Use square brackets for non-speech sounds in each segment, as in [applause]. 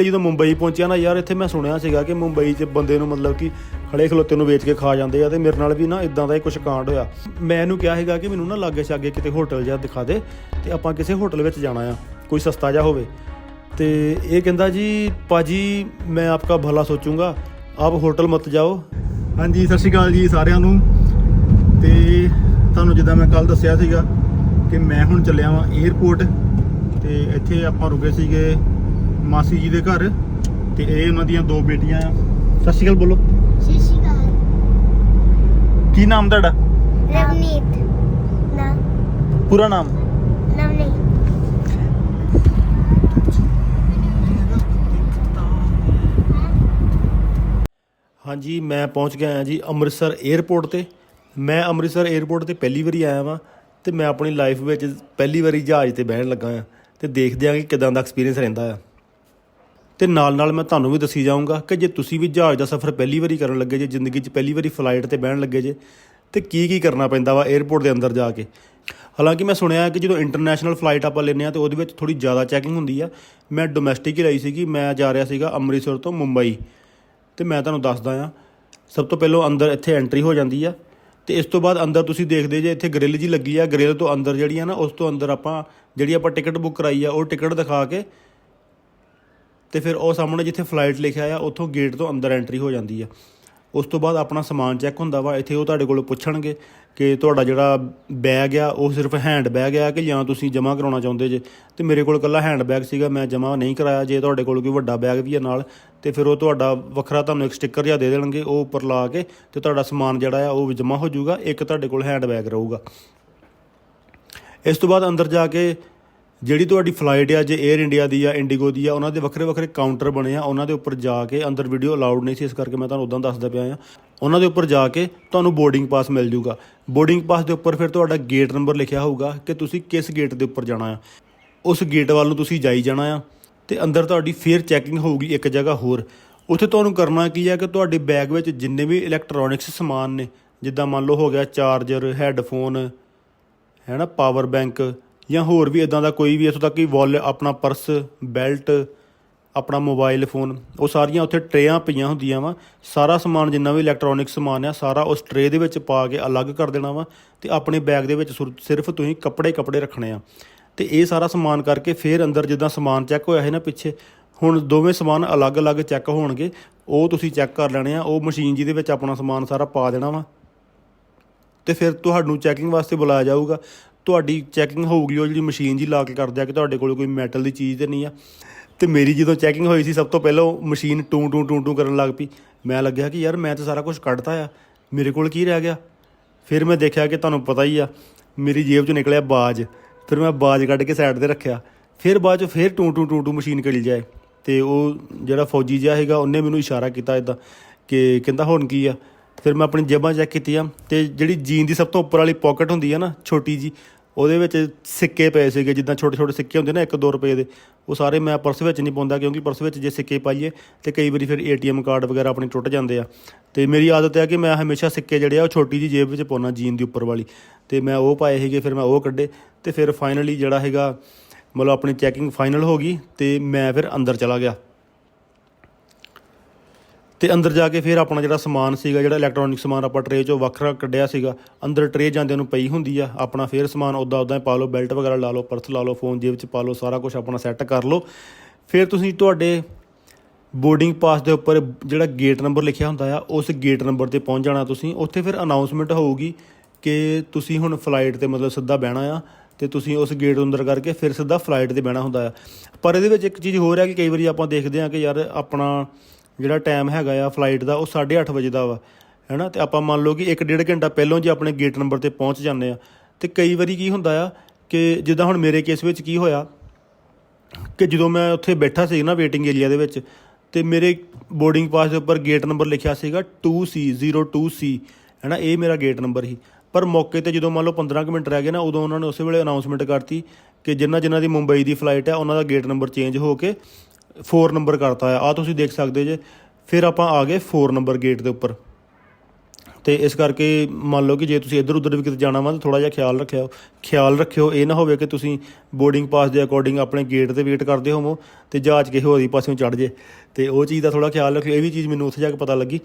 ਤੇ ਜਦੋਂ ਮੁੰਬਈ ਪਹੁੰਚਿਆ ਨਾ ਯਾਰ, ਇੱਥੇ ਮੈਂ ਸੁਣਿਆ ਸੀਗਾ ਕਿ ਮੁੰਬਈ 'ਚ ਬੰਦੇ ਨੂੰ ਮਤਲਬ ਕਿ ਖੜੇ ਖਲੋਤੇ ਨੂੰ ਵੇਚ ਕੇ ਖਾ ਜਾਂਦੇ ਆ ਤੇ ਮੇਰੇ ਨਾਲ ਵੀ ਨਾ ਇਦਾਂ ਦਾ ਹੀ ਕੁਝ ਕਾਂਡ ਹੋਇਆ। ਮੈਂ ਇਹਨੂੰ ਕਿਹਾ ਸੀਗਾ ਕਿ ਮੈਨੂੰ ਨਾ ਲਾਗੇ ਛਾਗੇ ਕਿਤੇ ਹੋਟਲ ਜਿਹਾ ਦਿਖਾ ਦੇ ਤੇ ਆਪਾਂ ਕਿਸੇ ਹੋਟਲ ਵਿੱਚ ਜਾਣਾ ਆ, ਕੋਈ ਸਸਤਾ ਜਿਹਾ ਹੋਵੇ। ਤੇ ਇਹ ਕਹਿੰਦਾ ਜੀ ਪਾਜੀ ਮੈਂ ਆਪਕਾ ਭਲਾ ਸੋਚੂੰਗਾ, ਆਪ ਹੋਟਲ ਮਤ ਜਾਓ। ਹਾਂਜੀ, ਸਤਿ ਸ਼੍ਰੀ ਅਕਾਲ ਜੀ ਸਾਰਿਆਂ ਨੂੰ। ਤੇ ਤੁਹਾਨੂੰ ਜਿੱਦਾਂ ਮੈਂ ਕੱਲ ਦੱਸਿਆ ਸੀਗਾ ਕਿ ਮੈਂ ਹੁਣ ਚੱਲਿਆ ਵਾਂ 에ਅਰਪੋਰਟ ਤੇ ਇੱਥੇ ਆਪਾਂ ਰੁਕੇ ਸੀਗੇ ਮਾਸੀ ਜੀ ਦੇ ਘਰ ਤੇ ਇਹ ਉਹਨਾਂ ਦੀਆਂ ਦੋ ਬੇਟੀਆਂ ਆ। ਸਤਿ ਸ਼੍ਰੀ ਅਕਾਲ ਬੋਲੋ। ਸਤਿ ਸ਼੍ਰੀ ਅਕਾਲ। ਕੀ ਨਾਮ ਤੁਹਾਡਾ? ਨਵਨੀਤ ਨਾ। ਪੂਰਾ ਨਾਮ? ਨਵਨੀਤ। ਹਾਂਜੀ ਮੈਂ ਪਹੁੰਚ ਗਿਆ ਹਾਂ ਜੀ ਅੰਮ੍ਰਿਤਸਰ 에ਅਰਪੋਰਟ ਤੇ। ਮੈਂ ਅੰਮ੍ਰਿਤਸਰ 에ਅਰਪੋਰਟ ਤੇ ਪਹਿਲੀ ਵਾਰੀ ਆਇਆ ਵਾਂ ਤੇ ਮੈਂ ਆਪਣੀ ਲਾਈਫ ਵਿੱਚ ਪਹਿਲੀ ਵਾਰੀ ਜਹਾਜ਼ ਤੇ ਬਹਿਣ ਲੱਗਾ ਆ ਤੇ ਦੇਖਦੇ ਹਾਂ ਕਿ ਕਿਦਾਂ ਦਾ ਐਕਸਪੀਰੀਅੰਸ ਰਹਿੰਦਾ ਆ। ਤੇ ਨਾਲ ਨਾਲ ਮੈਂ ਤੁਹਾਨੂੰ ਵੀ ਦੱਸੀ ਜਾਊਂਗਾ ਕਿ ਜੇ ਤੁਸੀਂ ਵੀ ਜਹਾਜ਼ ਦਾ ਸਫ਼ਰ ਪਹਿਲੀ ਵਾਰੀ ਕਰਨ ਲੱਗੇ ਜੇ, ਜ਼ਿੰਦਗੀ 'ਚ ਪਹਿਲੀ ਵਾਰੀ ਫਲਾਈਟ ਤੇ ਬਹਿਣ ਲੱਗੇ ਜੇ, ਤੇ ਕੀ ਕੀ ਕਰਨਾ ਪੈਂਦਾ ਵਾ 에ਅਰਪੋਰਟ ਦੇ ਅੰਦਰ ਜਾ ਕੇ? ਹਾਲਾਂਕਿ ਮੈਂ ਸੁਣਿਆ ਕਿ ਜਦੋਂ ਇੰਟਰਨੈਸ਼ਨਲ ਫਲਾਈਟ ਆਪਾਂ ਲੈਂਦੇ ਆ ਤੇ ਉਹਦੇ ਵਿੱਚ ਥੋੜੀ ਜ਼ਿਆਦਾ ਚੈਕਿੰਗ ਹੁੰਦੀ ਆ। ਮੈਂ ਡੋਮੈਸਟਿਕ ਹੀ ਲਈ ਸੀਗੀ, ਮੈਂ ਜਾ ਰਿਹਾ ਸੀਗਾ ਅੰਮ੍ਰਿਤਸਰ ਤੋਂ ਮੁੰਬਈ। ਤੇ ਮੈਂ ਤੁਹਾਨੂੰ ਦੱਸਦਾ ਆ ਸਭ ਤੋਂ ਪਹਿਲਾਂ ਅੰਦਰ ਇੱਥੇ ਐਂਟਰੀ ਹੋ ਜਾਂਦੀ ਆ। ਤੇ ਇਸ ਤੋਂ ਬਾਅਦ ਅੰਦਰ ਤੁਸੀਂ ਦੇਖਦੇ ਜੇ ਇੱਥੇ ਗ੍ਰਿਲ ਜੀ ਲੱਗੀ ਆ ਗ੍ਰਿਲ ਤੋਂ ਅੰਦਰ ਜਿਹੜੀ ਆ ਨਾ, ਉਸ ਤੋਂ ਅੰਦਰ ਆਪਾਂ, ਜਿਹੜੀ ਆਪਾਂ ਟਿਕਟ ਬੁੱਕ ਕਰਾਈ ਆ, ਉਹ ਟਿਕਟ ਦਿਖਾ ਕੇ ਤੇ ਫਿਰ ਉਹ ਸਾਹਮਣੇ ਜਿੱਥੇ ਫਲਾਈਟ ਲਿਖਿਆ ਆ, ਉੱਥੋਂ ਗੇਟ ਤੋਂ ਅੰਦਰ ਐਂਟਰੀ ਹੋ ਜਾਂਦੀ ਆ। ਉਸ ਤੋਂ ਬਾਅਦ ਆਪਣਾ ਸਮਾਨ ਚੈੱਕ ਹੁੰਦਾ ਵਾ, ਇੱਥੇ ਉਹ ਤੁਹਾਡੇ ਕੋਲ ਪੁੱਛਣਗੇ ਕਿ ਤੁਹਾਡਾ ਜਿਹੜਾ ਬੈਗ ਆ, ਉਹ ਸਿਰਫ ਹੈਂਡ ਬੈਗ ਆ ਕਿ ਜਾਂ ਤੁਸੀਂ ਜਮ੍ਹਾਂ ਕਰਾਉਣਾ ਚਾਹੁੰਦੇ ਜੇ? ਤੇ ਮੇਰੇ ਕੋਲ ਇਕੱਲਾ ਹੈਂਡ ਬੈਗ ਸੀਗਾ, ਮੈਂ ਜਮ੍ਹਾਂ ਨਹੀਂ ਕਰਾਇਆ, ਜੇ ਤੁਹਾਡੇ ਕੋਲ ਕੋਈ ਵੱਡਾ ਬੈਗ ਵੀ ਆ ਨਾਲ, ਤੇ ਫਿਰ ਉਹ ਤੁਹਾਡਾ ਵੱਖਰਾ ਤੁਹਾਨੂੰ ਇੱਕ ਸਟicker ਜਿਹਾ ਦੇ ਦੇਣਗੇ, ਉਹ ਉੱਪਰ ਲਾ ਕੇ ਤੇ ਤੁਹਾਡਾ ਸਮਾਨ ਜਿਹੜਾ ਆ, ਉਹ ਵੀ ਜਮ੍ਹਾਂ ਹੋ ਜਾਊਗਾ, ਇੱਕ ਤੁਹਾਡੇ ਕੋਲ ਹੈਂਡ ਬੈਗ ਰਹੂਗਾ। ਇਸ ਤੋਂ ਬਾਅਦ ਅੰਦਰ ਜਾ ਕੇ ਜਿਹੜੀ ਤੁਹਾਡੀ ਫਲਾਈਟ ਆ, ਜੇ 에ਅਰ ਇੰਡੀਆ ਦੀ ਆ ਇੰਡੀਗੋ ਦੀ ਆ, ਉਹਨਾਂ ਦੇ ਵੱਖਰੇ ਵੱਖਰੇ ਕਾਊਂਟਰ ਬਣੇ ਆ, ਉਹਨਾਂ ਦੇ ਉੱਪਰ ਜਾ ਕੇ ਅੰਦਰ ਵੀਡੀਓ ਅਲਾਉਡ ਨਹੀਂ ਸੀ, ਇਸ ਕਰਕੇ ਮੈਂ ਤੁਹਾਨੂੰ ਉਦਾਂ ਦੱਸਦਾ ਪਿਆ ਆ। ਉਹਨਾਂ ਦੇ ਉੱਪਰ ਜਾ ਕੇ ਤੁਹਾਨੂੰ ਬੋਰਡਿੰਗ ਪਾਸ ਮਿਲ ਜੂਗਾ। ਬੋਰਡਿੰਗ ਪਾਸ ਦੇ ਉੱਪਰ ਫਿਰ ਤੁਹਾਡਾ ਗੇਟ ਨੰਬਰ ਲਿਖਿਆ ਹੋਊਗਾ ਕਿ ਤੁਸੀਂ ਕਿਸ ਗੇਟ ਦੇ ਉੱਪਰ ਜਾਣਾ ਆ। ਉਸ ਗੇਟ ਵੱਲ ਨੂੰ ਤੁਸੀਂ ਜਾਈ ਜਾਣਾ ਆ ਤੇ ਅੰਦਰ ਤੁਹਾਡੀ ਫੇਰ ਚੈਕਿੰਗ ਹੋਊਗੀ ਇੱਕ ਜਗ੍ਹਾ ਹੋਰ। ਉੱਥੇ ਤੁਹਾਨੂੰ ਕਰਨਾ ਕੀ ਹੈ ਕਿ ਤੁਹਾਡੇ ਬੈਗ ਵਿੱਚ ਜਿੰਨੇ ਵੀ ਇਲੈਕਟ੍ਰੋਨਿਕਸ ਸਮਾਨ ਨੇ, ਜਿੱਦਾਂ ਮੰਨ ਲਓ ਹੋ ਗਿਆ ਚਾਰਜਰ ਹੈੱਡਫੋਨ ਹੈ ਨਾ ਪਾਵਰ ਬੈਂਕ ਜਾਂ ਹੋਰ ਵੀ ਇਦਾਂ ਦਾ ਕੋਈ ਵੀ ਇੱਥੋਂ ਤੱਕ ਕਿ ਵਾਲ ਆਪਣਾ ਪਰਸ ਬੈਲਟ ਆਪਣਾ ਮੋਬਾਈਲ ਫੋਨ ਉਹ ਸਾਰੀਆਂ ਉੱਥੇ ਟਰੇਆਂ ਪਈਆਂ ਹੁੰਦੀਆਂ ਵਾ। ਸਾਰਾ ਸਮਾਨ ਜਿੰਨਾ ਵੀ ਇਲੈਕਟ੍ਰੋਨਿਕ ਸਮਾਨ ਆ, ਸਾਰਾ ਉਸ ਟਰੇ ਦੇ ਵਿੱਚ ਪਾ ਕੇ ਅਲੱਗ ਕਰ ਦੇਣਾ ਵਾ ਤੇ ਆਪਣੇ ਬੈਗ ਦੇ ਵਿੱਚ ਸੁਰ- ਸਿਰਫ ਤੁਸੀਂ ਕੱਪੜੇ ਕੱਪੜੇ ਰੱਖਣੇ ਆ। ਤੇ ਇਹ ਸਾਰਾ ਸਮਾਨ ਕਰਕੇ ਫਿਰ ਅੰਦਰ ਜਿੱਦਾਂ ਸਮਾਨ ਚੈੱਕ ਹੋਇਆ ਹੈ ਨਾ ਪਿੱਛੇ, ਹੁਣ ਦੋਵੇਂ ਸਮਾਨ ਅਲੱਗ-ਅਲੱਗ ਚੈੱਕ ਹੋਣਗੇ, ਉਹ ਤੁਸੀਂ ਚੈੱਕ ਕਰ ਲੈਣੇ ਆ, ਉਹ ਮਸ਼ੀਨ ਜਿਹਦੇ ਵਿੱਚ ਆਪਣਾ ਸਮਾਨ ਸਾਰਾ ਪਾ ਦੇਣਾ ਵਾ। ਤੇ ਫਿਰ ਤੁਹਾਨੂੰ ਚੈਕਿੰਗ ਵਾਸਤੇ ਬੁਲਾਇਆ ਜਾਊਗਾ। ਤੁਹਾਡੀ ਚੈਕਿੰਗ ਹੋਊਗੀ, ਉਹ ਜਿਹੜੀ ਮਸ਼ੀਨ ਜੀ ਲਾ ਕੇ ਕਰਦੇ ਆ ਕਿ ਤੁਹਾਡੇ ਕੋਲ ਕੋਈ ਮੈਟਲ ਦੀ ਚੀਜ਼ ਤੇ ਨਹੀਂ ਆ। ਤੇ ਮੇਰੀ ਜਦੋਂ ਚੈਕਿੰਗ ਹੋਈ ਸੀ, ਸਭ ਤੋਂ ਪਹਿਲਾਂ ਉਹ ਮਸ਼ੀਨ ਟੂ ਟੂ ਟੂ ਟੂ ਕਰਨ ਲੱਗ ਪਈ। ਮੈਂ ਲੱਗਿਆ ਕਿ ਯਾਰ ਮੈਂ ਤਾਂ ਸਾਰਾ ਕੁਝ ਕੱਢਤਾ ਆ। ਮੇਰੇ ਕੋਲ ਕੀ ਰਹਿ ਗਿਆ? ਫਿਰ ਮੈਂ ਦੇਖਿਆ ਕਿ ਤੁਹਾਨੂੰ ਪਤਾ ਹੀ ਆ, ਮੇਰੀ ਜੇਬ 'ਚੋਂ ਨਿਕਲਿਆ ਬਾਜ। ਫਿਰ ਮੈਂ ਬਾਜ ਕੱਢ ਕੇ ਸਾਈਡ ਤੇ ਰੱਖਿਆ। ਫਿਰ ਬਾਅਦ 'ਚ ਫਿਰ ਟੂ ਟੂ ਟੂ ਟੂ ਮਸ਼ੀਨ ਕਰੀ ਜਾਏ। ਤੇ ਉਹ ਜਿਹੜਾ ਫੌਜੀ ਜਿਹਾ ਹੈਗਾ ਉਹਨੇ ਮੈਨੂੰ ਇਸ਼ਾਰਾ ਕੀਤਾ ਇਦਾਂ ਕਿ ਕਹਿੰਦਾ ਹੁਣ ਕੀ ਆ? ਫਿਰ ਮੈਂ ਆਪਣੀ ਜੇਬਾਂ ਚੈੱਕ ਕੀਤੀਆਂ ਤੇ ਜਿਹੜੀ ਜੀਨ ਦੀ ਸਭ ਤੋਂ ਉੱਪਰ ਵਾਲੀ ਪਾਕਟ ਹੁੰਦੀ ਆ ਨਾ, ਛੋਟੀ ਜੀ ਉਹਦੇ ਵਿੱਚ ਸਿੱਕੇ ਪਏ ਸੀਗੇ, ਜਿੱਦਾਂ ਛੋਟੇ ਛੋਟੇ ਸਿੱਕੇ ਹੁੰਦੇ ਨਾ 1-2 ਰੁਪਏ ਦੇ, ਉਹ ਸਾਰੇ ਮੈਂ ਪਰਸ ਵਿੱਚ ਨਹੀਂ ਪਾਉਂਦਾ ਕਿਉਂਕਿ ਪਰਸ ਵਿੱਚ ਜੇ ਸਿੱਕੇ ਪਾਈਏ ਤੇ ਕਈ ਵਾਰੀ ਫਿਰ ਏਟੀਐਮ ਕਾਰਡ ਵਗੈਰਾ ਆਪਣੇ ਟੁੱਟ ਜਾਂਦੇ ਆ। ਤੇ ਮੇਰੀ ਆਦਤ ਹੈ ਕਿ ਮੈਂ ਹਮੇਸ਼ਾ ਸਿੱਕੇ ਜਿਹੜੇ ਆ ਉਹ ਛੋਟੀ ਜੀ ਜੇਬ ਵਿੱਚ ਪਾਉਣਾ ਜੀਨ ਦੀ ਉੱਪਰ ਵਾਲੀ। ਤੇ ਮੈਂ ਉਹ ਪਾਏ ਸੀਗੇ, ਫਿਰ ਮੈਂ ਉਹ ਕੱਢੇ ਤੇ ਫਿਰ ਫਾਈਨਲੀ ਜਿਹੜਾ ਹੈਗਾ, ਮਤਲਬ ਆਪਣੀ ਚੈਕਿੰਗ ਫਾਈਨਲ ਹੋ ਗਈ ਤੇ ਮੈਂ ਫਿਰ ਅੰਦਰ ਚਲਾ ਗਿਆ। ਤੇ ਅੰਦਰ ਜਾ ਕੇ ਫਿਰ ਆਪਣਾ ਜਿਹੜਾ ਸਮਾਨ ਸੀਗਾ, ਜਿਹੜਾ ਇਲੈਕਟ੍ਰੋਨਿਕ ਸਮਾਨ ਆਪਾਂ ਟਰੇ ਚੋਂ ਵੱਖਰਾ ਕੱਢਿਆ ਸੀਗਾ, ਅੰਦਰ ਟਰੇ ਜਾਂਦਿਆਂ ਨੂੰ ਪਈ ਹੁੰਦੀ ਆ, ਆਪਣਾ ਫਿਰ ਸਮਾਨ ਉਦਾਂ ਉਦਾਂ ਹੀ ਪਾ ਲਓ ਬੈਲਟ ਵਗੈਰਾ ਲਾ ਲਓ ਪਰਸ ਲਾ ਲਓ ਫੋਨ ਜੇਬ 'ਚ ਪਾ ਲਓ, ਸਾਰਾ ਕੁਝ ਆਪਣਾ ਸੈੱਟ ਕਰ ਲਓ। ਫਿਰ ਤੁਸੀਂ ਤੁਹਾਡੇ ਬੋਰਡਿੰਗ ਪਾਸ ਦੇ ਉੱਪਰ ਜਿਹੜਾ ਗੇਟ ਨੰਬਰ ਲਿਖਿਆ ਹੁੰਦਾ ਆ, ਉਸ ਗੇਟ ਨੰਬਰ ਤੇ ਪਹੁੰਚ ਜਾਣਾ ਤੁਸੀਂ। ਉੱਥੇ ਫਿਰ ਅਨਾਉਂਸਮੈਂਟ ਹੋਊਗੀ ਕਿ ਤੁਸੀਂ ਹੁਣ ਫਲਾਈਟ ਤੇ ਮਤਲਬ ਸਿੱਧਾ ਬਹਿਣਾ ਆ ਤੇ ਤੁਸੀਂ ਉਸ ਗੇਟ ਅੰਦਰ ਕਰਕੇ ਫਿਰ ਸਿੱਧਾ ਫਲਾਈਟ ਤੇ ਬਹਿਣਾ ਹੁੰਦਾ ਆ। ਪਰ ਇਹਦੇ ਵਿੱਚ ਇੱਕ ਚੀਜ਼ ਹੋਰ ਹੈ ਕਿ ਕਈ ਵਾਰੀ ਆਪਾਂ ਦੇਖਦੇ ਆ ਕਿ ਯਾਰ ਆਪਣਾ ਜਿਹੜਾ ਟਾਈਮ ਹੈਗਾ ਆ ਫਲਾਈਟ ਦਾ, ਉਹ 8:30 ਵਜੇ ਦਾ ਵਾ, ਹੈਨਾ? ਤੇ ਆਪਾਂ ਮੰਨ ਲਓ ਕਿ 1.5 ਘੰਟਾ ਪਹਿਲਾਂ ਜੇ ਆਪਣੇ ਗੇਟ ਨੰਬਰ ਤੇ ਪਹੁੰਚ ਜਾਂਦੇ ਆ, ਤੇ ਕਈ ਵਾਰੀ ਕੀ ਹੁੰਦਾ ਆ ਕਿ ਜਿੱਦਾਂ ਹੁਣ ਮੇਰੇ ਕੇਸ ਵਿੱਚ ਕੀ ਹੋਇਆ ਕਿ ਜਦੋਂ ਮੈਂ ਉੱਥੇ ਬੈਠਾ ਸੀ ਨਾ ਵੇਟਿੰਗ ਏਰੀਆ ਦੇ ਵਿੱਚ, ਤੇ ਮੇਰੇ ਬੋਰਡਿੰਗ ਪਾਸ ਦੇ ਉੱਪਰ ਗੇਟ ਨੰਬਰ ਲਿਖਿਆ ਸੀਗਾ 2C 02C ਹੈਨਾ? ਇਹ ਮੇਰਾ ਗੇਟ ਨੰਬਰ ਸੀ। ਪਰ ਮੌਕੇ ਤੇ ਜਦੋਂ ਮੰਨ ਲਓ 15 ਕੁ ਮਿੰਟ ਰਹਿ ਗਏ ਨਾ, ਉਦੋਂ ਉਹਨਾਂ ਨੇ ਉਸੇ ਵੇਲੇ ਅਨਾਉਂਸਮੈਂਟ ਕਰਤੀ ਕਿ ਜਿਨ੍ਹਾਂ ਜਿਨ੍ਹਾਂ ਦੀ ਮੁੰਬਈ ਦੀ ਫਲਾਈਟ ਹੈ ਉਹਨਾਂ ਦਾ ਗੇਟ ਨੰਬਰ ਚੇਂਜ ਹੋ ਕੇ 4 ਨੰਬਰ ਕਰਤਾ ਆ ਆ ਤੁਸੀਂ ਦੇਖ ਸਕਦੇ ਜੇ। ਫਿਰ ਆਪਾਂ ਆ ਗਏ 4 ਨੰਬਰ ਗੇਟ ਦੇ ਉੱਪਰ। ਤੇ ਇਸ ਕਰਕੇ ਮੰਨ ਲਓ ਕਿ ਜੇ ਤੁਸੀਂ ਇੱਧਰ ਉੱਧਰ ਵੀ ਕਿਤੇ ਜਾਣਾ ਵਾ, ਤਾਂ ਥੋੜਾ ਜਿਹਾ ਖਿਆਲ ਰੱਖਿਓ। ਖਿਆਲ ਰੱਖਿਓ, ਇਹ ਨਾ ਹੋਵੇ ਕਿ ਤੁਸੀਂ ਬੋਰਡਿੰਗ ਪਾਸ ਦੇ ਅਕੋਰਡਿੰਗ ਆਪਣੇ ਗੇਟ ਤੇ ਵੇਟ ਕਰਦੇ ਹੋਵੋ ਤੇ ਜਹਾਜ਼ ਕਿਸੇ ਹੋਰ ਹੀ ਪਾਸਿਓਂ ਚੜ ਜੇ। ਤੇ ਉਹ ਚੀਜ਼ ਦਾ ਥੋੜਾ ਖਿਆਲ ਰੱਖਿਓ, ਇਹ ਵੀ ਚੀਜ਼ ਮੈਨੂੰ ਉੱਥੇ ਜਾ ਕੇ ਪਤਾ ਲੱਗੀ।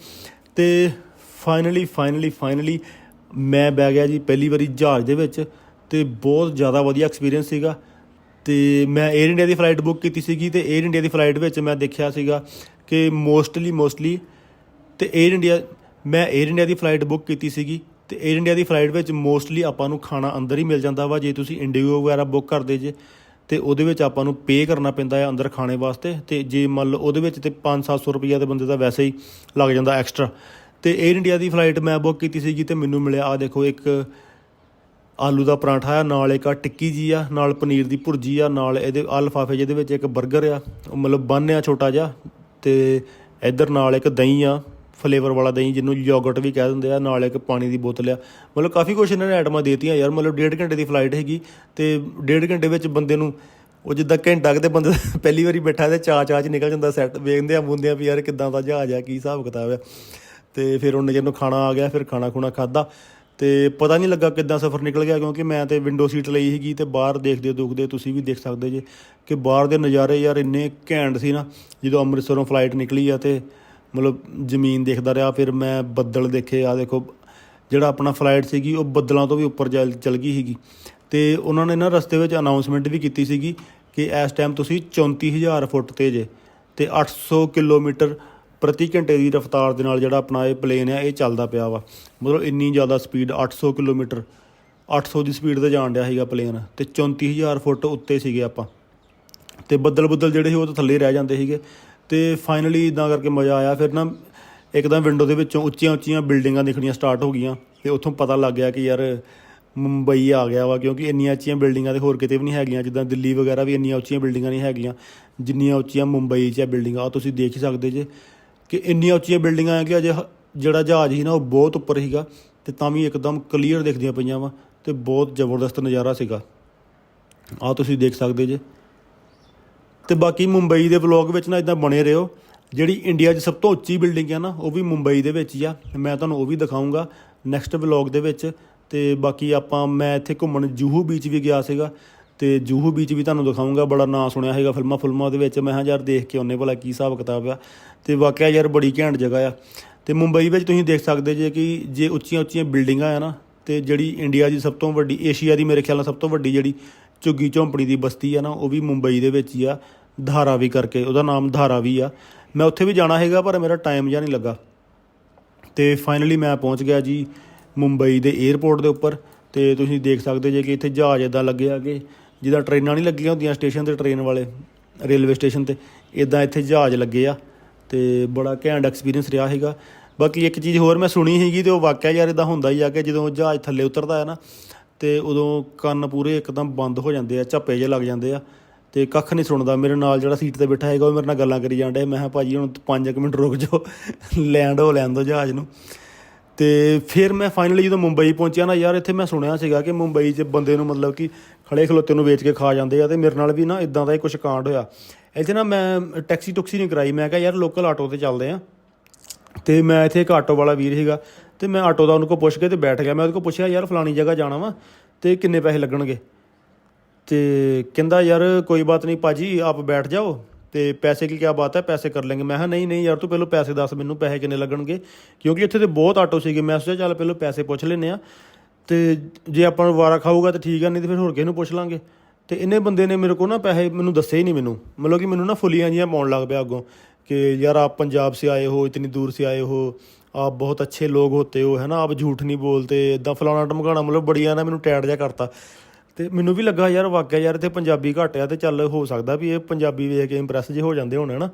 ਤੇ ਫਾਈਨਲੀ ਫਾਈਨਲੀ ਫਾਈਨਲੀ ਮੈਂ ਬਹਿ ਗਿਆ ਜੀ ਪਹਿਲੀ ਵਾਰੀ ਜਹਾਜ਼ ਦੇ ਵਿੱਚ ਤੇ ਬਹੁਤ ਜ਼ਿਆਦਾ ਵਧੀਆ ਐਕਸਪੀਰੀਅੰਸ ਸੀਗਾ। ਤੇ ਮੈਂ 에ਅਰ ਇੰਡੀਆ ਦੀ ਫਲਾਈਟ ਬੁੱਕ ਕੀਤੀ ਸੀਗੀ ਤੇ 에ਅਰ ਇੰਡੀਆ ਦੀ ਫਲਾਈਟ ਵਿੱਚ ਮੈਂ ਦੇਖਿਆ ਸੀਗਾ ਕਿ ਮੋਸਟਲੀ ਮੋਸਟਲੀ ਤੇ 에ਅਰ ਇੰਡੀਆ ਮੈਂ 에ਅਰ ਇੰਡੀਆ ਦੀ ਫਲਾਈਟ ਬੁੱਕ ਕੀਤੀ ਸੀਗੀ ਤੇ 에ਅਰ ਇੰਡੀਆ ਦੀ ਫਲਾਈਟ ਵਿੱਚ ਮੋਸਟਲੀ ਆਪਾਂ ਨੂੰ ਖਾਣਾ ਅੰਦਰ ਹੀ ਮਿਲ ਜਾਂਦਾ ਵਾ, ਜੇ ਤੁਸੀਂ ਇੰਡੀਗੋ ਵਗੈਰਾ ਬੁੱਕ ਕਰਦੇ ਜੇ, ਤੇ ਉਹਦੇ ਵਿੱਚ ਆਪਾਂ ਨੂੰ ਪੇ ਕਰਨਾ ਪੈਂਦਾ ਹੈ ਅੰਦਰ ਖਾਣੇ ਵਾਸਤੇ ਤੇ ਜੇ ਮੰਨ ਲਓ ਉਹਦੇ ਵਿੱਚ ਤੇ 5-700 ਰੁਪਈਆ ਦੇ ਬੰਦੇ ਦਾ ਵੈਸੇ ਹੀ ਲੱਗ ਜਾਂਦਾ ਐਕਸਟਰਾ ਤੇ 에ਅਰ ਇੰਡੀਆ ਦੀ ਫਲਾਈਟ ਮੈਂ ਬੁੱਕ ਕੀਤੀ ਸੀਗੀ ਤੇ ਮੈਨੂੰ ਮਿਲਿਆ ਆ ਦੇਖੋ ਇੱਕ ਆਲੂ ਦਾ ਪਰਾਂਠਾ ਆ, ਨਾਲ ਇੱਕ ਆ ਟਿੱਕੀ ਜੀ ਆ, ਨਾਲ ਪਨੀਰ ਦੀ ਭੁਰਜੀ ਆ, ਨਾਲ ਇਹਦੇ ਆ ਲਿਫਾਫੇ ਜਿਹਦੇ ਵਿੱਚ ਇੱਕ 버ਗਰ ਆ, ਉਹ ਮਤਲਬ ਬੰਨ ਆ ਛੋਟਾ ਜਿਹਾ ਤੇ ਇੱਧਰ ਨਾਲ ਇੱਕ ਦਹੀਂ ਆ ਫਲੇਵਰ ਵਾਲਾ ਦਹੀਂ ਜਿਹਨੂੰ ਯੋਗਰਟ ਵੀ ਕਹਿ ਦਿੰਦੇ ਆ, ਨਾਲ ਇੱਕ ਪਾਣੀ ਦੀ ਬੋਤਲ ਆ। ਮਤਲਬ ਕਾਫੀ ਕੁਛ ਇਹਨਾਂ ਨੇ ਆਈਟਮਾਂ ਦੇਤੀਆਂ ਯਾਰ, ਮਤਲਬ ਡੇਢ ਘੰਟੇ ਦੀ ਫਲਾਈਟ ਹੈਗੀ ਤੇ ਡੇਢ ਘੰਟੇ ਵਿੱਚ ਬੰਦੇ ਨੂੰ ਉਹ ਜਿੱਦਾਂ ਘੰਟਾ ਕਿਤੇ ਬੰਦੇ [laughs] ਪਹਿਲੀ ਵਾਰੀ ਬੈਠਾ ਤੇ ਚਾ ਚਾ ਚ ਨਿਕਲ ਜਾਂਦਾ ਸੈੱਟ ਵੇਖਦੇ ਆ ਮੁੰਦੇ ਆ ਵੀ ਯਾਰ ਕਿੱਦਾਂ ਦਾ ਜਹਾਜ਼ ਆ, ਕੀ ਹਿਸਾਬ ਕਿਤਾਬ ਆ। ਤੇ ਫਿਰ ਉਹਨੇ ਜਦੋਂ ਖਾਣਾ ਆ ਗਿਆ, ਫਿਰ ਖਾਣਾ ਖੁਣਾ ਖਾਦਾ ਤੇ ਪਤਾ ਨਹੀਂ ਲੱਗਾ ਕਿੱਦਾਂ ਸਫ਼ਰ ਨਿਕਲ ਗਿਆ ਕਿਉਂਕਿ ਮੈਂ ਤੇ ਵਿੰਡੋ ਸੀਟ ਲਈ ਸੀਗੀ ਤੇ ਬਾਹਰ ਦੇਖਦੇ ਦੁਖਦੇ ਤੁਸੀਂ ਵੀ ਦੇਖ ਸਕਦੇ ਜੇ ਕਿ ਬਾਹਰ ਦੇ ਨਜ਼ਾਰੇ ਯਾਰ ਇੰਨੇ ਘੈਂਟ ਸੀ ਨਾ, ਜਦੋਂ ਅੰਮ੍ਰਿਤਸਰੋਂ ਫਲਾਈਟ ਨਿਕਲੀ ਆ ਤੇ ਮਤਲਬ ਜ਼ਮੀਨ ਦੇਖਦਾ ਰਿਹਾ, ਫਿਰ ਮੈਂ ਬੱਦਲ ਦੇਖੇ ਆ ਦੇਖੋ, ਜਿਹੜਾ ਆਪਣਾ ਫਲਾਈਟ ਸੀਗੀ, ਉਹ ਬੱਦਲਾਂ ਤੋਂ ਵੀ ਉੱਪਰ ਚੱਲ, ਚਲ ਗਈ ਸੀਗੀ। ਤੇ ਉਹਨਾਂ ਨੇ ਨਾ ਰਸਤੇ ਵਿੱਚ ਅਨਾਉਂਸਮੈਂਟ ਵੀ ਕੀਤੀ ਸੀਗੀ ਕਿ ਇਸ ਟਾਈਮ ਤੁਸੀਂ 34000 ਫੁੱਟ ਤੇ ਜੇ ਤੇ 800 ਕਿਲੋਮੀਟਰ ਪ੍ਰਤੀ ਘੰਟੇ ਦੀ ਰਫ਼ਤਾਰ ਦੇ ਨਾਲ ਜਿਹੜਾ ਆਪਣਾ ਇਹ ਪਲੇਨ ਆ, ਇਹ ਚੱਲਦਾ ਪਿਆ ਵਾ। ਮਤਲਬ ਇੰਨੀ ਜ਼ਿਆਦਾ ਸਪੀਡ 800 ਕਿਲੋਮੀਟਰ 800 ਦੀ ਸਪੀਡ ਤੇ ਜਾਣ ਡਿਆ ਸੀਗਾ ਪਲੇਨ। ਤੇ 34000 ਫੁੱਟ ਉੱਤੇ ਸੀਗੇ ਆਪਾਂ। ਤੇ ਬੱਦਲ ਬੱਦਲ ਜਿਹੜੇ ਸੀ, ਉਹ ਤਾਂ ਥੱਲੇ ਰਹਿ ਜਾਂਦੇ ਸੀਗੇ। ਤੇ ਫਾਈਨਲੀ ਇਦਾਂ ਕਰਕੇ ਮਜ਼ਾ ਆਇਆ। ਫਿਰ ਨਾ ਇੱਕਦਮ ਵਿੰਡੋ ਦੇ ਵਿੱਚੋਂ ਉੱਚੀਆਂ ਉੱਚੀਆਂ ਬਿਲਡਿੰਗਾਂ ਦਿਖਣੀਆਂ ਸਟਾਰਟ ਹੋ ਗਈਆਂ। ਤੇ ਉੱਥੋਂ ਪਤਾ ਲੱਗ ਗਿਆ ਕਿ ਯਾਰ ਮੁੰਬਈ ਆ ਗਿਆ ਵਾ, ਕਿਉਂਕਿ ਇੰਨੀਆਂ ਉੱਚੀਆਂ ਬਿਲਡਿੰਗਾਂ ਤੇ ਹੋਰ ਕਿਤੇ ਵੀ ਨਹੀਂ ਹੈਗੀਆਂ। ਜਿੱਦਾਂ ਦਿੱਲੀ ਵਗੈਰਾ ਵੀ ਇੰਨੀਆਂ ਉੱਚੀਆਂ ਬਿਲਡਿੰਗਾਂ ਨਹੀਂ ਹੈਗੀਆਂ। ਜਿੰਨੀਆਂ ਉੱਚੀਆਂ ਮੁੰਬਈ 'ਚ ਆ ਬਿਲਡਿੰਗਾਂ ਉਹ ਤੁਸੀਂ ਦੇਖ ਹੀ ਸਕਦੇ ਜੇ। ਕਿ ਇੰਨੀਆਂ ਉੱਚੀਆਂ ਬਿਲਡਿੰਗਾਂ ਆ ਕਿ ਅਜੇ ਹ- ਜਿਹੜਾ ਜਹਾਜ਼ ਸੀ ਨਾ ਉਹ ਬਹੁਤ ਉੱਪਰ ਸੀਗਾ ਤੇ ਤਾਂ ਵੀ ਇੱਕਦਮ ਕਲੀਅਰ ਦਿਖਦੀਆਂ ਪਈਆਂ ਵਾ ਤੇ ਬਹੁਤ ਜ਼ਬਰਦਸਤ ਨਜ਼ਾਰਾ ਸੀਗਾ। ਆ ਤੁਸੀਂ ਦੇਖ ਸਕਦੇ ਜੇ। ਤੇ ਬਾਕੀ ਮੁੰਬਈ ਦੇ ਵਲੌਗ ਵਿੱਚ ਨਾ ਇਦਾਂ ਬਣੇ ਰਹੋ। ਜਿਹੜੀ ਇੰਡੀਆ 'ਚ ਸਭ ਤੋਂ ਉੱਚੀ ਬਿਲਡਿੰਗ ਹੈ ਨਾ, ਉਹ ਵੀ ਮੁੰਬਈ ਦੇ ਵਿੱਚ ਹੀ ਆ। ਮੈਂ ਤੁਹਾਨੂੰ ਉਹ ਵੀ ਦਿਖਾਉਂਗਾ ਨੈਕਸਟ ਵਲੌਗ ਦੇ ਵਿੱਚ। ਤੇ ਬਾਕੀ ਆਪਾਂ, ਮੈਂ ਇੱਥੇ ਘੁੰਮਣ ਜੂਹੂ ਬੀਚ ਵੀ ਗਿਆ ਸੀਗਾ। ਤੇ ਜੂਹੂ ਬੀਚ ਵੀ ਤੁਹਾਨੂੰ ਦਿਖਾਉਂਗਾ ਬੜਾ ਨਾਂ ਸੁਣਿਆ ਹੈਗਾ ਫਿਲਮਾਂ ਫਿਲਮਾਂ ਦੇ ਵਿੱਚ। ਮੈਂ ਕਿਹਾ ਯਾਰ ਦੇਖ ਕੇ ਉਹਨੇ ਭਲਾ ਕੀ ਹਿਸਾਬ ਕਿਤਾਬ ਆ। ਤੇ ਵਾਕਿਆ ਯਾਰ ਬੜੀ ਘੈਂਟ ਜਗ੍ਹਾ ਆ। ਤੇ ਮੁੰਬਈ ਵਿੱਚ ਤੁਸੀਂ ਦੇਖ ਸਕਦੇ ਜੇ ਕਿ ਜੇ ਉੱਚੀਆਂ ਉੱਚੀਆਂ ਬਿਲਡਿੰਗਾਂ ਆ ਨਾ, ਤੇ ਜਿਹੜੀ ਇੰਡੀਆ ਦੀ ਸਭ ਤੋਂ ਵੱਡੀ, ਏਸ਼ੀਆ ਦੀ ਮੇਰੇ ਖਿਆਲ ਨਾਲ ਸਭ ਤੋਂ ਵੱਡੀ ਜਿਹੜੀ ਝੁੱਗੀ ਝੌਂਪੜੀ ਦੀ ਬਸਤੀ ਆ ਨਾ, ਉਹ ਵੀ ਮੁੰਬਈ ਦੇ ਵਿੱਚ ਹੀ ਆ ਧਾਰਾਵੀ ਕਰਕੇ। ਉਹਦਾ ਨਾਮ ਧਾਰਾਵੀ ਆ। ਮੈਂ ਉੱਥੇ ਵੀ ਜਾਣਾ ਹੈਗਾ, ਪਰ ਮੇਰਾ ਟਾਈਮ ਜਿਹਾ ਨਹੀਂ ਲੱਗਾ। ਤੇ ਫਾਈਨਲੀ ਮੈਂ ਪਹੁੰਚ ਗਿਆ ਜੀ ਮੁੰਬਈ ਦੇ 에ਅਰਪੋਰਟ ਦੇ ਉੱਪਰ। ਤੇ ਤੁਸੀਂ ਦੇਖ ਸਕਦੇ ਜੇ ਕਿ ਇੱਥੇ ਜਹਾਜ਼ ਇਦਾਂ ਲੱਗਿਆ ਕਿ ਜਿੱਦਾਂ ਟ੍ਰੇਨਾਂ ਨਹੀਂ ਲੱਗੀਆਂ ਹੁੰਦੀਆਂ ਸਟੇਸ਼ਨ ਤੇ, ਟ੍ਰੇਨ ਵਾਲੇ, ਰੇਲਵੇ ਸਟੇਸ਼ਨ ਤੇ ਇਦਾਂ ਇੱਥੇ ਜਹਾਜ਼ ਲੱਗੇ ਆ ਤੇ ਬੜਾ ਘੈਂਟ ਐਕਸਪੀਰੀਅੰਸ ਰਿਹਾ ਹੈਗਾ ਬਾਕੀ ਇੱਕ ਚੀਜ਼ ਹੋਰ ਮੈਂ ਸੁਣੀ ਹੈਗੀ ਤੇ ਉਹ ਵਾਕਿਆ ਯਾਰ ਇਦਾਂ ਹੁੰਦਾ ਹੀ ਆ ਕਿ ਜਦੋਂ ਜਹਾਜ਼ ਥੱਲੇ ਉਤਰਦਾ ਹੈ ਨਾ, ਤੇ ਉਦੋਂ ਕੰਨ ਪੂਰੇ ਇੱਕਦਮ ਬੰਦ ਹੋ ਜਾਂਦੇ ਆ, ਝੱਪੇ ਜੇ ਲੱਗ ਜਾਂਦੇ ਆ ਤੇ ਕੱਖ ਨਹੀਂ ਸੁਣਦਾ। ਮੇਰੇ ਨਾਲ ਜਿਹੜਾ ਸੀਟ ਤੇ ਬੈਠਾ ਹੈਗਾ ਉਹ ਮੇਰੇ ਨਾਲ ਗੱਲਾਂ ਕਰੀ ਜਾਂਦਾ ਮੈਂ ਕਿਹਾ, ਭਾਜੀ, ਹੁਣ 5 ਮਿੰਟ ਰੁਕ ਜਾਓ [laughs] ਲੈਂਡ ਹੋ ਲੈਣ ਦਿਓ ਜਹਾਜ਼ ਨੂੰ। ਤੇ ਫਿਰ ਮੈਂ ਫਾਈਨਲੀ ਜਦੋਂ ਮੁੰਬਈ ਪਹੁੰਚਿਆ ਨਾ ਯਾਰ, ਇੱਥੇ ਮੈਂ ਸੁਣਿਆ ਸੀਗਾ ਕਿ ਮੁੰਬਈ 'ਚ ਬੰਦੇ ਨੂੰ ਮਤਲਬ ਕਿ ਖੜੇ ਖਲੋਤੇ ਨੂੰ ਵੇਚ ਕੇ ਖਾ ਜਾਂਦੇ ਆ ਤੇ ਮੇਰੇ ਨਾਲ ਵੀ ਨਾ ਇਦਾਂ ਦਾ ਹੀ ਕੁਝ ਕਾਂਡ ਹੋਇਆ। ਇੱਥੇ ਨਾ ਮੈਂ ਟੈਕਸੀ ਟੁਕਸੀ ਨਹੀਂ ਕਰਾਈ, ਮੈਂ ਕਿਹਾ ਯਾਰ ਲੋਕਲ ਆਟੋ ਤੇ ਚੱਲਦੇ ਆ। ਤੇ ਮੈਂ ਇੱਥੇ ਇੱਕ ਆਟੋ ਵਾਲਾ ਵੀਰ ਸੀਗਾ ਤੇ ਮੈਂ ਆਟੋ ਦਾ ਉਹਨੂੰ ਕੋ ਪੁੱਛ ਕੇ ਤੇ ਬੈਠ ਗਿਆ। ਮੈਂ ਉਹਦੇ ਕੋ ਪੁੱਛਿਆ, ਯਾਰ ਫਲਾਣੀ ਜਗ੍ਹਾ ਜਾਣਾ ਵਾ ਤੇ ਕਿੰਨੇ ਪੈਸੇ ਲੱਗਣਗੇ? ਤੇ ਕਹਿੰਦਾ, ਯਾਰ ਕੋਈ ਬਾਤ ਨਹੀਂ ਪਾਜੀ ਆਪ ਬੈਠ ਜਾਓ। ਤੇ ਪੈਸੇ ਕੀ ਕਿਆ ਬਾਤ ਹੈ, ਪੈਸੇ ਕਰ ਲਾਂਗੇ। ਮੈਂ ਕਿਹਾ, ਨਹੀਂ ਨਹੀਂ ਯਾਰ, ਤੂੰ ਪਹਿਲਾਂ ਪੈਸੇ ਦੱਸ, ਮੈਨੂੰ ਪੈਸੇ ਕਿੰਨੇ ਲੱਗਣਗੇ? ਕਿਉਂਕਿ ਇੱਥੇ ਤੇ ਬਹੁਤ ਆਟੋ ਸੀਗੇ। ਮੈਂ ਸੋਚਿਆ, ਚੱਲ ਪਹਿਲਾਂ ਪੈਸੇ ਪੁੱਛ ਲੈਨੇ ਆ ਤੇ ਜੇ ਆਪਾਂ ਨੂੰ ਵਾਰਾ ਖਾਊਗਾ ਤਾਂ ਠੀਕ ਆ, ਨਹੀਂ ਤੇ ਫਿਰ ਹੋਰ ਕਿਸੇ ਨੂੰ ਪੁੱਛ ਲਾਂਗੇ। ਤੇ ਇਹਨੇ ਬੰਦੇ ਨੇ ਮੇਰੇ ਕੋਲ ਨਾ ਪੈਸੇ ਮੈਨੂੰ ਦੱਸੇ ਹੀ ਨਹੀਂ ਮੈਨੂੰ। ਮਤਲਬ ਕਿ ਮੈਨੂੰ ਨਾ ਫੁੱਲੀਆਂ ਜੀਆਂ ਪਾਉਣ ਲੱਗ ਪਿਆ ਅੱਗੋਂ ਕਿ ਯਾਰ ਆਪ ਪੰਜਾਬ ਸੇ ਆਏ ਹੋ, ਇਤਨੀ ਦੂਰ ਸੇ ਆਏ ਹੋ, ਆਪ ਬਹੁਤ ਅੱਛੇ ਲੋਕ ਹੋਤੇ ਹੋ, ਹੈ ਨਾ? ਆਪ ਝੂਠ ਨਹੀਂ ਬੋਲਤੇ ਇਦਾਂ ਫਲਾਣਾ ਟਮਕਾਣਾ ਮਤਲਬ ਬੜੀਆਂ ਨਾ ਮੈਨੂੰ ਟੈਟ ਜਾ ਕਰਤਾ। ਤੇ ਮੈਨੂੰ ਵੀ ਲੱਗਾ ਯਾਰ ਵਾਕਿਆ ਯਾਰ ਇੱਥੇ ਪੰਜਾਬੀ ਘੱਟ ਆ ਤੇ ਚੱਲ ਹੋ ਸਕਦਾ ਵੀ ਇਹ ਪੰਜਾਬੀ ਵੇਖ ਕੇ ਇੰਪ੍ਰੈਸ ਜੇ ਹੋ ਜਾਂਦੇ ਹੋਣ ਹਨਾ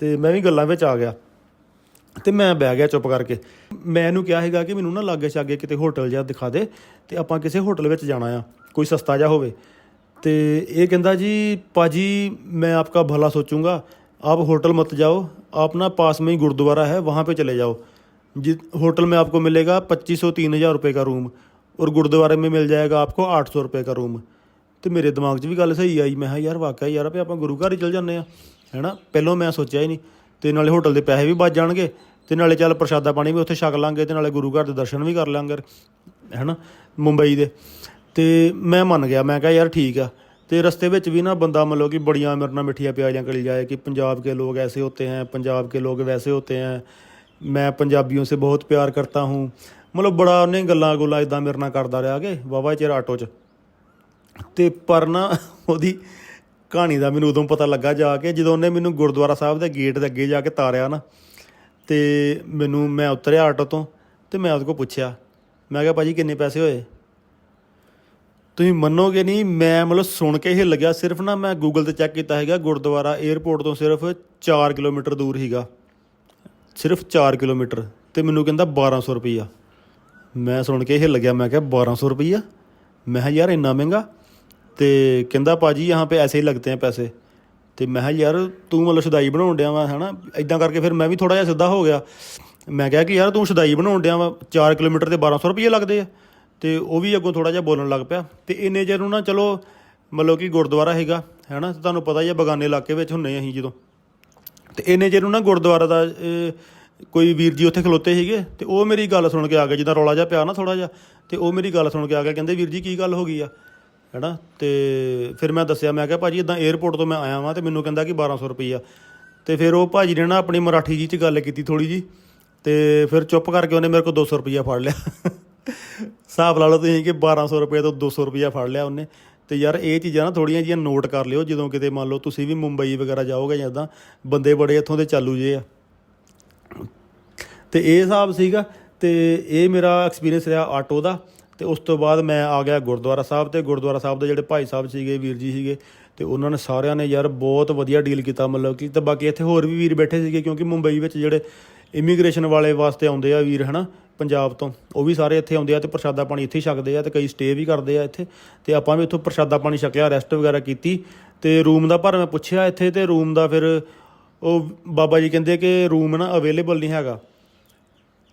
ਤੇ ਮੈਂ ਵੀ ਗੱਲਾਂ ਵਿੱਚ ਆ ਗਿਆ ਤੇ ਮੈਂ ਬਹਿ ਗਿਆ ਚੁੱਪ ਕਰਕੇ ਮੈਂ ਇਹਨੂੰ ਕਿਹਾ ਹੈਗਾ ਕਿ ਮੈਨੂੰ ਨਾ ਲਾਗੇ ਛਾਗੇ ਕਿਤੇ ਹੋਟਲ ਜਿਹਾ ਦਿਖਾ ਦੇ ਤੇ ਆਪਾਂ ਕਿਸੇ ਹੋਟਲ ਵਿੱਚ ਜਾਣਾ ਆ ਕੋਈ ਸਸਤਾ ਜਿਹਾ ਹੋਵੇ ਤੇ ਇਹ ਕਹਿੰਦਾ ਜੀ पाजी मैं आपका भला सोचूंगा आप होटल मत जाओ आप ना पास में ही गुरुद्वारा है वहाँ पे चले जाओ जिस होटल में आपको मिलेगा पच्चीस सौ तीन हज़ार रुपये का रूम और गुरुद्वारे में मिल जाएगा आपको आठ सौ रुपये का रूम ਤੇ ਮੇਰੇ ਦਿਮਾਗ 'ਚ ਵੀ ਗੱਲ ਸਹੀ ਆਈ ਮੈਂ ਕਿਹਾ ਯਾਰ ਵਾਕਿਆ ਯਾਰ ਆਪੇ ਆਪਾਂ ਗੁਰੂ ਘਰ ਹੀ ਚਲ ਜਾਂਦੇ ਆ ਹੈਨਾ ਪਹਿਲਾਂ ਮੈਂ ਸੋਚਿਆ ਹੀ ਨਹੀਂ ਤੇ ਨਾਲੇ ਹੋਟਲ ਦੇ ਪੈਸੇ ਵੀ ਬਚ ਜਾਣਗੇ ਤੇ ਨਾਲੇ ਚੱਲ ਪ੍ਰਸ਼ਾਦਾ ਪਾਣੀ ਵੀ ਉੱਥੇ ਛਕ ਲਾਂਗੇ ਤੇ ਨਾਲੇ ਗੁਰੂ ਘਰ ਦੇ ਦਰਸ਼ਨ ਵੀ ਕਰ ਲਾਂਗੇ ਹੈਨਾ ਮੁੰਬਈ ਦੇ ਤੇ ਮੈਂ ਮੰਨ ਗਿਆ ਮੈਂ ਕਿਹਾ ਯਾਰ ਠੀਕ ਆ ਤੇ ਰਸਤੇ ਵਿੱਚ ਵੀ ਨਾ ਬੰਦਾ ਮਤਲਬ ਕਿ ਬੜੀਆਂ ਮੇਰੇ ਨਾਲ ਮਿੱਠੀਆਂ ਪਿਆਜ਼ਾਂ ਕਰੀ ਜਾਏ ਕਿ ਪੰਜਾਬ के लोग ऐसे होते हैं पंजाब के लोग वैसे होते हैं मैं पंजाबियों से बहुत प्यार करता हूँ ਮਤਲਬ ਬੜਾ ਉਹਨੇ ਗੱਲਾਂ ਗੁੱਲਾਂ ਇਦਾਂ ਮੇਰੇ ਨਾਲ ਕਰਦਾ ਰਿਹਾ ਕਿ ਵਾਵਾ ਚਿਰ ਆਟੋ 'ਚ। ਤੇ ਪਰ ਨਾ ਉਹਦੀ ਕਹਾਣੀ ਦਾ ਮੈਨੂੰ ਉਦੋਂ ਪਤਾ ਲੱਗਾ ਜਾ ਕੇ ਜਦੋਂ ਉਹਨੇ ਮੈਨੂੰ ਗੁਰਦੁਆਰਾ ਸਾਹਿਬ ਦੇ ਗੇਟ ਦੇ ਅੱਗੇ ਜਾ ਕੇ ਤਾਰਿਆ ਨਾ, ਤੇ ਮੈਨੂੰ ਮੈਂ ਉਤਰਿਆ ਆਟੋ ਤੋਂ ਤੇ ਮੈਂ ਉਹਦੇ ਕੋਲ ਪੁੱਛਿਆ, ਮੈਂ ਕਿਹਾ, ਭਾਜੀ, ਕਿੰਨੇ ਪੈਸੇ ਹੋਏ? ਤੁਸੀਂ ਮੰਨੋਗੇ ਨਹੀਂ, ਮੈਂ ਮਤਲਬ ਸੁਣ ਕੇ ਹੀ ਲੱਗਿਆ ਸਿਰਫ ਨਾ ਮੈਂ ਗੂਗਲ ਤੇ ਚੈੱਕ ਕੀਤਾ ਹੈਗਾ, ਗੁਰਦੁਆਰਾ 에ਅਰਪੋਰਟ ਤੋਂ ਸਿਰਫ 4 ਕਿਲੋਮੀਟਰ ਦੂਰ ਹੀਗਾ ਸਿਰਫ 4 ਕਿਲੋਮੀਟਰ ਤੇ ਮੈਨੂੰ ਕਹਿੰਦਾ 1200 ਰੁਪਈਆ। ਮੈਂ ਸੁਣ ਕੇ ਹਿੱਲ ਗਿਆ ਮੈਂ ਕਿਹਾ 1200 ਰੁਪਈਆ? ਮੈਂ ਕਿਹਾ, ਯਾਰ ਇੰਨਾ ਮਹਿੰਗਾ? ਤੇ ਕਹਿੰਦਾ ਪਾਜੀ ਯਹਾਂ ਪੇ ਐਸੇ ਹੀ ਲੱਗਦੇ ਆ ਪੈਸੇ। ਤੇ ਮੈਂ ਕਿਹਾ, ਯਾਰ ਤੂੰ ਮਤਲਬ ਸ਼ਦਾਈ ਬਣਾਉਣ ਡਿਆ ਵਾ, ਹਨਾ? ਇਦਾਂ ਕਰਕੇ ਫਿਰ ਮੈਂ ਵੀ ਥੋੜਾ ਜਿਹਾ ਸਿੱਧਾ ਹੋ ਗਿਆ। ਮੈਂ ਕਿਹਾ ਕਿ, ਯਾਰ ਤੂੰ ਸ਼ਦਾਈ ਬਣਾਉਣ ਡਿਆ ਵਾ 4 ਕਿਲੋਮੀਟਰ ਤੇ 1200 ਰੁਪਏ ਲੱਗਦੇ ਆ। ਤੇ ਉਹ ਵੀ ਅੱਗੋਂ ਥੋੜਾ ਜਿਹਾ ਬੋਲਣ ਲੱਗ ਪਿਆ। ਤੇ ਇੰਨੇ ਚਿਰ ਨੂੰ ਨਾ ਚਲੋ, ਮਤਲਬ ਕਿ ਗੁਰਦੁਆਰਾ ਹੈਗਾ, ਹੈਨਾ? ਤੁਹਾਨੂੰ ਪਤਾ ਹੀ ਆ, ਬਗਾਨੇ ਇਲਾਕੇ ਵਿੱਚ ਹੁੰਨੇ ਅਸੀਂ ਜਦੋਂ। ਤੇ ਇੰਨੇ ਚਿਰ ਨੂੰ ਨਾ ਗੁਰਦੁਆਰਾ ਦਾ ਕੋਈ ਵੀਰ ਜੀ ਉੱਥੇ ਖਲੋਤੇ ਸੀਗੇ ਤੇ ਉਹ ਮੇਰੀ ਗੱਲ ਸੁਣ ਕੇ ਆ ਗਏ, ਜਿੱਦਾਂ ਰੌਲਾ ਜਿਹਾ ਪਿਆ ਨਾ ਥੋੜਾ ਜਿਹਾ, ਤੇ ਉਹ ਮੇਰੀ ਗੱਲ ਸੁਣ ਕੇ ਆ ਗਏ, ਕਹਿੰਦੇ ਵੀਰ ਜੀ ਕੀ ਗੱਲ ਹੋ ਗਈ ਆ? ਹੈਨਾ? ਤੇ ਫਿਰ ਮੈਂ ਦੱਸਿਆ, ਮੈਂ ਕਿਹਾ ਭਾਜੀ ਇਦਾਂ 에ਅਰਪੋਰਟ ਤੋਂ ਮੈਂ ਆਇਆ ਵਾਂ ਤੇ ਮੈਨੂੰ ਕਹਿੰਦਾ ਕਿ 1200 ਰੁਪਈਆ। ਤੇ ਫਿਰ ਉਹ ਭਾਜੀ ਨੇ ਨਾ ਆਪਣੀ ਮਰਾਠੀ ਜੀ ਚ ਗੱਲ ਕੀਤੀ ਥੋੜੀ ਜੀ ਤੇ ਫਿਰ ਚੁੱਪ ਕਰਕੇ ਉਹਨੇ ਮੇਰੇ ਕੋਲ 200 ਰੁਪਈਆ ਫੜ ਲਿਆ। ਹਿਸਾਬ ਲਾ ਲਓ ਤੁਸੀਂ ਕਿ 1200 ਰੁਪਏ ਤੋਂ 200 ਰੁਪਈਆ ਫੜ ਲਿਆ ਉਹਨੇ। ਤੇ ਯਾਰ ਇਹ ਚੀਜ਼ਾਂ ਨਾ ਥੋੜੀਆਂ ਜਿਹੀਆਂ ਨੋਟ ਕਰ ਲਿਓ, ਜਦੋਂ ਕਿਤੇ ਮੰਨ ਲਓ ਤੁਸੀਂ ਵੀ ਮੁੰਬਈ ਵਗੈਰਾ ਜਾਓਗੇ ਜਾਂ ਇੱਦਾਂ ਬੰਦੇ ਬੜੇ ਇੱਥੋਂ ਦੇ ਚਾਲੂ ਜੇ ਆ। ਤੇ ਇਹ ਹਿਸਾਬ ਸੀਗਾ ਤੇ ਇਹ ਮੇਰਾ ਐਕਸਪੀਰੀਅੰਸ ਰਿਹਾ ਆਟੋ ਦਾ ਤੇ ਉਸ ਤੋਂ ਬਾਅਦ ਮੈਂ ਆ ਗਿਆ ਗੁਰਦੁਆਰਾ ਸਾਹਿਬ ਤੇ ਗੁਰਦੁਆਰਾ ਸਾਹਿਬ ਦੇ ਜਿਹੜੇ ਭਾਈ ਸਾਹਿਬ ਸੀਗੇ, ਵੀਰ ਜੀ ਸੀਗੇ ਤੇ ਉਹਨਾਂ ਨੇ ਸਾਰਿਆਂ ਨੇ ਯਾਰ ਬਹੁਤ ਵਧੀਆ ਡੀਲ ਕੀਤਾ ਮਤਲਬ ਕਿ ਤੇ ਬਾਕੀ ਇੱਥੇ ਹੋਰ ਵੀ ਵੀਰ ਬੈਠੇ ਸੀਗੇ ਕਿਉਂਕਿ ਮੁੰਬਈ ਵਿੱਚ ਜਿਹੜੇ ਇਮੀਗ੍ਰੇਸ਼ਨ ਵਾਲੇ ਵਾਸਤੇ ਆਉਂਦੇ ਆ ਵੀਰ, ਹਨਾ, ਪੰਜਾਬ ਤੋਂ, ਉਹ ਵੀ ਸਾਰੇ ਇੱਥੇ ਆਉਂਦੇ ਆ ਤੇ ਪ੍ਰਸ਼ਾਦਾ ਪਾਣੀ ਇੱਥੇ ਹੀ ਛਕਦੇ ਆ ਤੇ ਕਈ ਸਟੇ ਵੀ ਕਰਦੇ ਆ ਇੱਥੇ ਤੇ ਆਪਾਂ ਵੀ ਇੱਥੋਂ ਪ੍ਰਸ਼ਾਦਾ ਪਾਣੀ ਛਕਿਆ ਰੈਸਟ ਵਗੈਰਾ ਕੀਤੀ ਤੇ ਰੂਮ ਦਾ ਪਰ ਮੈਂ ਪੁੱਛਿਆ ਇੱਥੇ ਤੇ ਰੂਮ ਦਾ ਫਿਰ ਉਹ ਬਾਬਾ ਜੀ ਕਹਿੰਦੇ ਕਿ ਰੂਮ ਨਾ ਅਵੇਲੇਬਲ ਨਹੀਂ ਹੈਗਾ।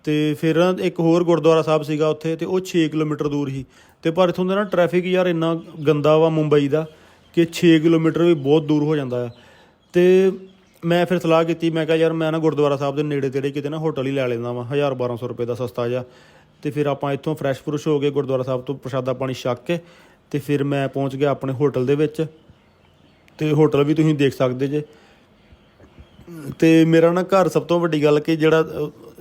ਤੇ ਫਿਰ ਨਾ ਇੱਕ ਹੋਰ ਗੁਰਦੁਆਰਾ ਸਾਹਿਬ ਸੀਗਾ ਉੱਥੇ ਤੇ ਉਹ 6 ਕਿਲੋਮੀਟਰ ਦੂਰ ਸੀ। ਤੇ ਪਰ ਇਥੋਂ ਦਾ ਨਾ ਟ੍ਰੈਫਿਕ ਯਾਰ ਇੰਨਾ ਗੰਦਾ ਵਾ ਮੁੰਬਈ ਦਾ ਕਿ 6 ਕਿਲੋਮੀਟਰ ਵੀ ਬਹੁਤ ਦੂਰ ਹੋ ਜਾਂਦਾ ਆ। ਤੇ ਮੈਂ ਫਿਰ ਸਲਾਹ ਕੀਤੀ, ਮੈਂ ਕਿਹਾ ਯਾਰ ਮੈਂ ਨਾ ਗੁਰਦੁਆਰਾ ਸਾਹਿਬ ਦੇ ਨੇੜੇ ਤੇੜੇ ਕਿਤੇ ਨਾ ਹੋਟਲ ਹੀ ਲੈ ਲੈਂਦਾ ਵਾਂ 1000 1200 ਰੁਪਏ ਦਾ ਸਸਤਾ ਜਿਹਾ। ਤੇ ਫਿਰ ਆਪਾਂ ਇੱਥੋਂ ਫਰੈਸ਼ ਫਰੁਸ਼ ਹੋ ਕੇ ਗੁਰਦੁਆਰਾ ਸਾਹਿਬ ਤੋਂ ਪ੍ਰਸ਼ਾਦਾ ਪਾਣੀ ਛੱਕ ਕੇ ਤੇ ਫਿਰ ਮੈਂ ਪਹੁੰਚ ਗਿਆ ਆਪਣੇ ਹੋਟਲ ਦੇ ਵਿੱਚ। ਤੇ ਹੋਟਲ ਵੀ ਤੁਸੀਂ ਦੇਖ ਸਕਦੇ ਜੇ। ਤੇ ਮੇਰਾ ਨਾ ਘਰ ਸਭ ਤੋਂ ਵੱਡੀ ਗੱਲ ਕਿ ਜਿਹੜਾ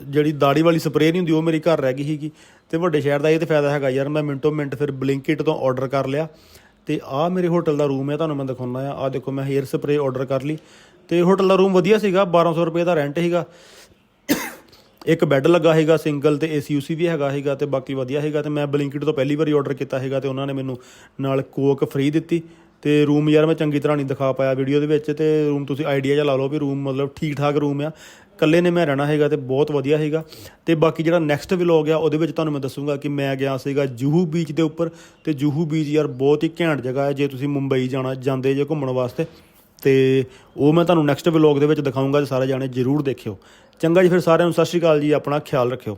ਜਿਹੜੀ ਦਾੜੀ ਵਾਲੀ ਸਪਰੇਅ ਨਹੀਂ ਹੁੰਦੀ, ਉਹ ਮੇਰੀ ਘਰ ਰਹਿ ਗਈ ਸੀਗੀ। ਤੇ ਵੱਡੇ ਸ਼ਹਿਰ ਦਾ ਇਹ ਤੇ ਫਾਇਦਾ ਹੈਗਾ ਯਾਰ, ਮੈਂ ਮਿੰਟੋ ਮਿੰਟ ਫਿਰ ਬਲਿੰਕਿਟ ਤੋਂ ਆਰਡਰ ਕਰ ਲਿਆ। ਤੇ ਆਹ ਮੇਰੇ ਹੋਟਲ ਦਾ ਰੂਮ ਹੈ ਤੁਹਾਨੂੰ ਮੈਂ ਦਿਖਾਉਣਾ ਆ। ਆਹ ਦੇਖੋ, ਮੈਂ ਹੇਅਰ ਸਪਰੇਅ ਆਰਡਰ ਕਰ ਲਈ। ਤੇ ਹੋਟਲ ਦਾ ਰੂਮ ਵਧੀਆ ਸੀਗਾ 1200 ਰੁਪਏ ਦਾ ਰੈਂਟ ਸੀਗਾ। ਇੱਕ ਬੈੱਡ ਲੱਗਾ ਹੈਗਾ ਸਿੰਗਲ ਤੇ ਏਸੀ ਉਸੀ ਵੀ ਹੈਗਾ ਹੈਗਾ ਤੇ ਬਾਕੀ ਵਧੀਆ ਹੈਗਾ ਤੇ ਮੈਂ ਬਲਿੰਕਿਟ ਤੋਂ ਪਹਿਲੀ ਵਾਰੀ ਆਰਡਰ ਕੀਤਾ ਹੈਗਾ ਤੇ ਉਹਨਾਂ ਨੇ ਮੈਨੂੰ ਨਾਲ ਕੋਕ ਫ੍ਰੀ ਦਿੱਤੀ। ਤੇ ਰੂਮ ਯਾਰ ਮੈਂ ਚੰਗੀ ਤਰ੍ਹਾਂ ਨਹੀਂ ਦਿਖਾ ਪਾਇਆ ਵੀਡੀਓ ਦੇ ਵਿੱਚ ਤੇ ਰੂਮ ਤੁਸੀਂ ਆਈਡੀਆ ਜਿਹਾ ਲਾ ਲਓ ਵੀ ਰੂਮ ਮਤਲਬ ਠੀਕ ਠਾਕ ਰੂਮ ਆ। ਇਕੱਲੇ ਨੇ ਮੈਂ ਰਹਿਣਾ ਹੈਗਾ ਤੇ ਬਹੁਤ ਵਧੀਆ ਹੈਗਾ। ਤੇ ਬਾਕੀ ਜਿਹੜਾ ਨੈਕਸਟ ਵਲੌਗ ਆ, ਉਹਦੇ ਵਿੱਚ ਤੁਹਾਨੂੰ ਮੈਂ ਦੱਸੂਗਾ ਕਿ ਮੈਂ ਗਿਆ ਸੀਗਾ ਜੂਹੂ ਬੀਚ ਦੇ ਉੱਪਰ ਤੇ ਜੂਹੂ ਬੀਚ ਯਾਰ ਬਹੁਤ ਹੀ ਘੈਂਟ ਜਗ੍ਹਾ ਹੈ, ਜੇ ਤੁਸੀਂ ਮੁੰਬਈ ਜਾਣਾ, ਜਾਂਦੇ ਜੇ ਘੁੰਮਣ ਵਾਸਤੇ। ਤੇ ਉਹ ਮੈਂ ਤੁਹਾਨੂੰ ਨੈਕਸਟ ਵਲੌਗ ਦੇ ਵਿੱਚ ਦਿਖਾਊਂਗਾ, ਤੇ ਸਾਰੇ ਜਾਣੇ ਜਰੂਰ ਦੇਖਿਓ। ਚੰਗਾ ਜੀ, ਫਿਰ ਸਾਰਿਆਂ ਨੂੰ ਸਤਿ ਸ਼੍ਰੀ ਅਕਾਲ ਜੀ, ਆਪਣਾ ਖਿਆਲ ਰੱਖਿਓ।